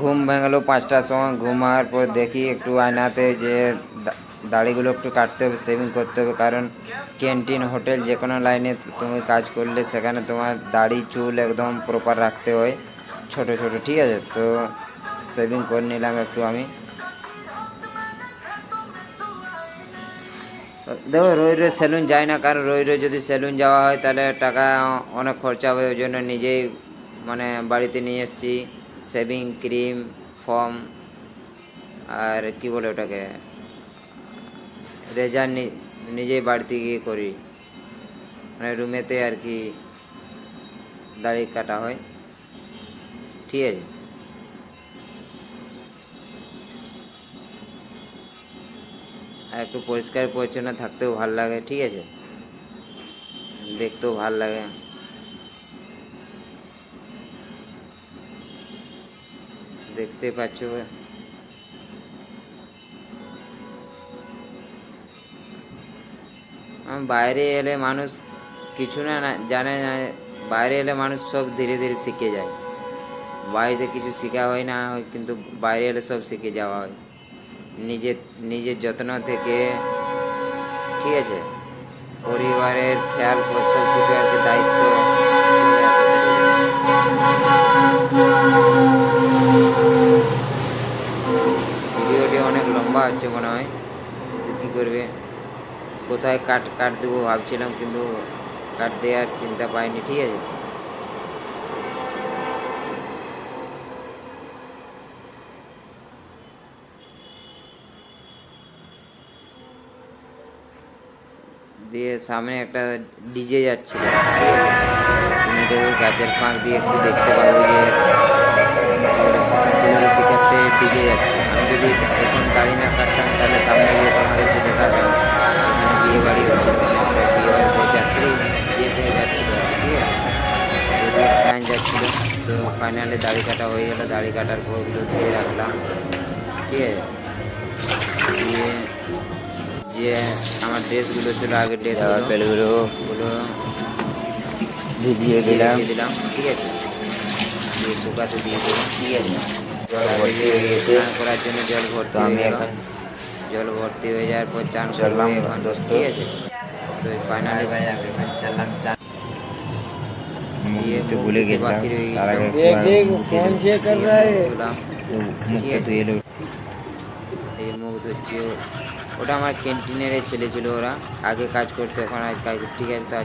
ঘুম ভেঙেলো পাঁচটার সময়। ঘুমার পর দেখি একটু আয়নাতে যে দাড়িগুলো একটু কাটতে হবে সেভিং করতে হবে। কারণ ক্যান্টিন হোটেল যে কোনো লাইনে তুমি কাজ করলে সেখানে তোমার দাড়ি, চুল একদম প্রপার রাখতে হয়। ছোট ছোট, ঠিক আছে? তো সেভিং করে নিলাম একটু আমি। দেখো, রোজ রোজ সেলুন যাই না। কারণ রোজ রোজ যদি সেলুন যাওয়া হয়, তাহলে টাকা অনেক খরচা হবে। ওই জন্য নিজেই মানে বাড়িতে নিয়ে এসেছি। সেভিং ক্রিম ফর্ম আর কি বলে ওটাকে? রেজার নিজেই বাড়িতে গিয়ে করি। মানে রুমেতে আর কি দাড়ি কাটা হয়। ঠিক আছে? আর একটু পরিষ্কার পরিচ্ছন্ন থাকতেও ভালো লাগে, ঠিক আছে? দেখতেও ভালো লাগে। দেখতে পাচ্ছ। বাইরে এলে মানুষ কিছু না জানে না, বাইরে এলে মানুষ সব ধীরে ধীরে শিখে যায়। বাড়িতে কিছু শেখা হয় না হয় কিন্তু বাইরে এলে সব শিখে যাওয়া হয়। নিজের নিজের যত্ন থেকে, ঠিক আছে? পরিবারের খেয়াল, সব কিছু আর কি দায়িত্ব। ভিডিওটি অনেক লম্বা হচ্ছে মনে হয়। তো কী করবে? কোথায় কাট কাট দেবো ভাবছিলাম কিন্তু কাট দেওয়ার চিন্তা পাইনি, ঠিক আছে? দিয়ে সামনে একটা ডিজে যাচ্ছিল তুমি দেখো গাছের ফাঁক দিয়ে একটু দেখতে পাবো যে যদি এখন গাড়ি না কাটতাম তাহলে সামনে গিয়ে তোমাদেরকে দেখাতাম এখানে বিয়ে বাড়ি হচ্ছিল অনেকটা বিয়ে বাড়িতে যাত্রী যে থেকে যাচ্ছিল ঠিক আছে? ট্রেন যাচ্ছিল তো ফাইনালি দাড়ি কাটা হয়ে গেল দাড়ি কাটার পর ওগুলো ধুয়ে রাখলাম ঠিক আছে? দিয়ে যে আমার ড্রেসগুলো ছিল আগের ড্রেসগুলো। প্যান্টগুলো ওগুলো ভিজিয়ে দিলাম। দিলাম ঠিক আছে? দিয়ে শুকাতে দিয়ে দিলাম ঠিক আছে? জল ভর্তি হয়ে যাওয়ার পর চান করলাম এখন। ভুলে গেছিলাম। তার আগে মুখে এলো। এই মুখ ধরছি ওটা আমার ক্যান্টিনের ছেলে ছিল ওরা। আগে কাজ করতো এখন আর কাজ ঠিক আছে